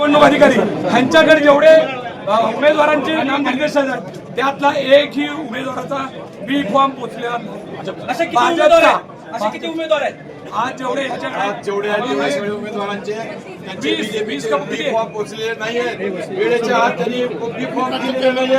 निवडणूक अधिकारी ह्यांच्याकडे जेवढे उमेदवारांचे नामनिर्देशन आहेत त्यातला एकही उमेदवाराचा बी फॉर्म पोचलेला नाही. असे किती उमेदवार आहेत आहेत आज जेवढे आज जेवढे सगळे उमेदवारांचे. त्यांचे वीस- बीजेपीचे वीस कंपनी बी फॉर्म पोहोचलेले नाहीये. वेळेच्या आत त्यांनी बी फॉर्म दिलेले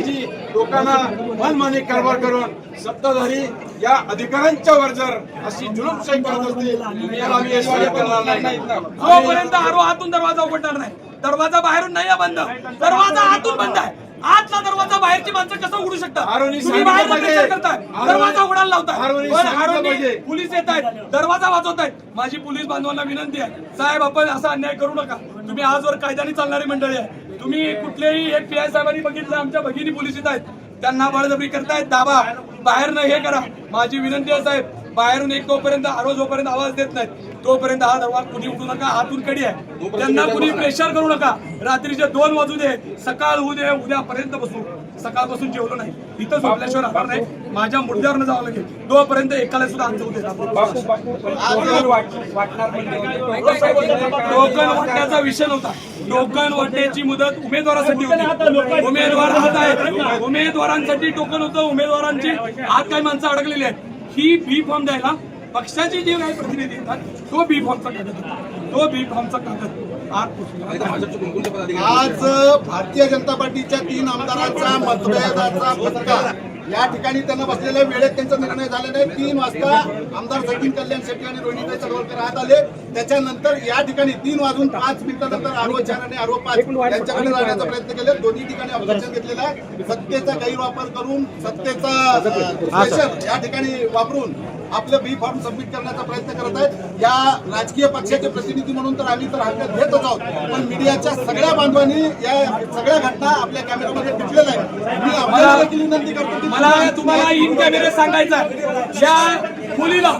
ही लोकांना मनमानी कारभार करून सत्ताधारी या अधिकाऱ्यांच्या वर जर अशी जुलूमशाही करत असतील तर आम्ही हे करणार नाही. जोपर्यंत आरो आतून दरवाजा उघडणार नाही दरवाजा बाहेरून नाही आहे बंद. दरवाजा आतून बंद आहे. आतला दरवाजा बाहेरची माणसं कसं उघडू शकता आरोनी तुम्ही सांगितलं बाहेर पाहिजे. प्रचार करताय. आरोनी- दरवाजा उघडायला लावताय. पण आरोनी. पोलीस येत आहेत. दरवाजा वाजवत आहेत माझी पोलीस बांधवांना विनंती आहे. साहेब आपण असा अन्याय करू नका. तुम्ही आजवर कायद्याने चालणारी मंडळी आहे. तुम्ही कुठलेही एक पी आय साहेबांनी बघितलं आमच्या भगिनी पोलीस येत आहेत. त्यांना बळजबरी करतायत. दाबा. बाहेरनं हे करा. माझी विनंती आहे साहेब. बाहेरून एक तोपर्यंत आरो जोपर्यंत आवाज देत नाहीत तोपर्यंत हा दरवाजा कुणी उठू नका हातून कडी आहे. त्यांना कुणी प्रेशर करू नका. रात्रीचे दोन वाजू दे सकाळ होऊ दे उद्यापर्यंत बसू. सकाळपासून जेवलो नाही. इथं झोपल्याशिवाय राहणार नाही. माझ्या मुद्द्यावर जावं लागेल. तोपर्यंत एकाला सुद्धा आमचं उद्या टोकन वाटण्याचा विषय नव्हता. टोकन वाटण्याची मुदत उमेदवारासाठी होती. उमेदवार हात आहेत. उमेदवारांसाठी टोकन होतं. उमेदवारांची आत काही माणसं अडकलेली आहेत. ही बी फॉर्म द्यायला पक्षाचे जे काही प्रतिनिधी येतात तो बी फॉर्मचा कागद. तो बी फॉर्मचा कागद. आज भारतीय जनता पार्टीच्या तीन आमदारांचा मतभेदाचा फटका या ठिकाणी त्यांना बसलेल्या वेळेत त्यांचा निर्णय झाला नाही तीन वाजता आमदार सचिन कल्याण शेट्टी आणि रोहिणीताई चळवळकर आत आले. त्याच्यानंतर या ठिकाणी तीन वाजून पाच मिनिटानंतर आरो चार आणि आरो पाच यांच्याकडे जाण्याचा प्रयत्न केले. दोन्ही ठिकाणी ऑब्जेक्शन घेतलेला आहे. सत्तेचा गैरवापर करून सत्तेचा प्रेशर या ठिकाणी वापरून आपलं बी फॉर्म सबमिट करण्याचा प्रयत्न करत आहेत. या राजकीय पक्षाचे प्रतिनिधी म्हणून तर आम्ही तर हरकत घेतच आहोत. पण मीडियाच्या सगळ्या बांधवांनी या सगळ्या घटना आपल्या कॅमेऱ्यामध्ये टिपलेल्या आहेत. मी आपल्याला देखील विनंती करतो की मला तुम्हाला इन कॅमेरे सांगायचं ज्या मुलीला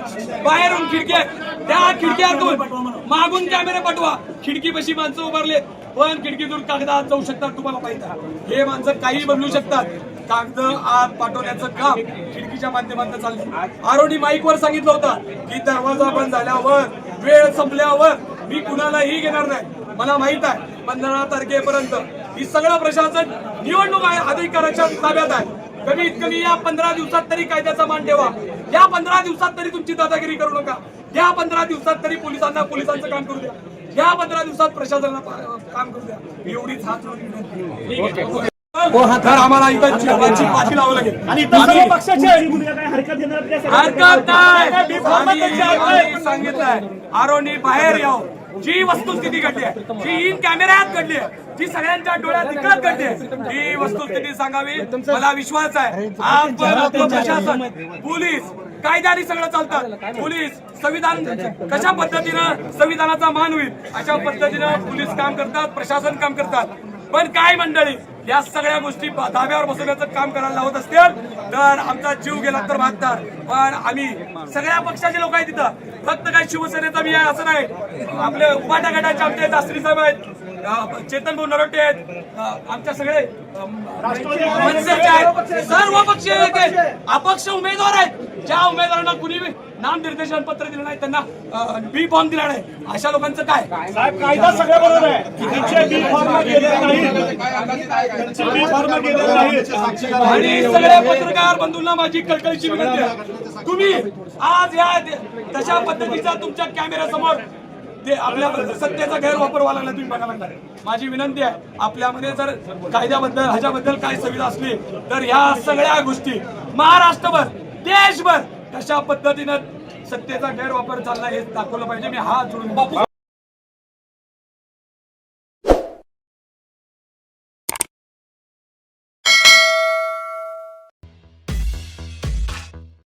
बाहेरून खिडक्या आहे त्या खिडक्यातून मागून कॅमेरे पाठवा. खिडकी पशी माणसं उभारले पण खिडकीतून कागदात जाऊ शकतात तुम्हाला माहीत हे माणसं काही बदलू शकतात. कागद आत पाठवण्याचं काम खिडकीच्या माध्यमातून चाललं आरोडी माईक वर सांगितलं होतं की दरवाजा बंद झाल्यावर वेळ संपल्यावर मी कुणालाही घेणार नाही. मला माहीत आहे पंधरा तारखेपर्यंत. ही सगळं प्रशासन निवडणूक आहे अधिकाराच्या ताब्यात आहे. कमीत कमी या पंधरा दिवसात तरी कायद्याचा मान ठेवा. या पंधरा दिवसात तरी तुमची दादागिरी करू नका. या पंधरा दिवसात तरी पोलिसांना पोलिसांचं काम करू द्या. या पंधरा दिवसात प्रशासनाला काम करू द्या. एवढीच हात विनंती. तर आम्हाला इथं जीवाची पाठी लावावं लागेल. आणि हरकत नाही. सांगितलंय. आरोनी बाहेर याव. जी वस्तुस्थिती घडली आहे जी इन कॅमेऱ्यात घडली आहे जी सगळ्यांच्या डोळ्यात निकळत घडली आहे ही वस्तुस्थिती सांगावी मला विश्वास आहे. आज आपलं प्रशासन पोलीस कायद्याने सगळं चालतात. पोलीस संविधान कशा पद्धतीनं संविधानाचा मान होईल? अशा पद्धतीनं पोलीस काम करतात प्रशासन काम करतात. पण काय मंडळी या सगळ्या गोष्टी धाब्यावर बसवण्याचं काम करायला लावत असतील तर आमचा जीव गेला तर भागणार पण आम्ही सगळ्या पक्षाचे लोक आहेत तिथं फक्त काही शिवसेनेचा मी आहे असं नाही. आपले उभाटा गटाचे आमचे दासरी साहेब आहेत चेतन भाऊ नरोटे आहेत आमच्या सगळे आहेत. सर्व पक्ष अपक्ष उमेदवार आहेत. ज्या उमेदवारांना कुणी नामनिर्देशन पत्र दिलं नाही त्यांना बी फॉर्म दिला नाही. अशा लोकांचं काय? साहेब कायदा सगळं बरोबर आहे. बी फॉर्म आणि सगळ्या पत्रकार बंधूंना माझी कळकळीची विनंती आहे. तुम्ही आज या तशा पद्धतीचा तुमच्या कॅमेऱ्यासमोर ते आपल्या सत्तेचा गैरवापर व्हायला लागला तुम्ही बघायला लागणार माझी विनंती आहे आपल्यामध्ये जर कायद्याबद्दल ह्याच्याबद्दल काय सुविधा असली तर ह्या सगळ्या गोष्टी महाराष्ट्रभर देशभर कशा पद्धतीनं सत्तेचा गैरवापर चालला हे दाखवलं पाहिजे. मी हा जुळून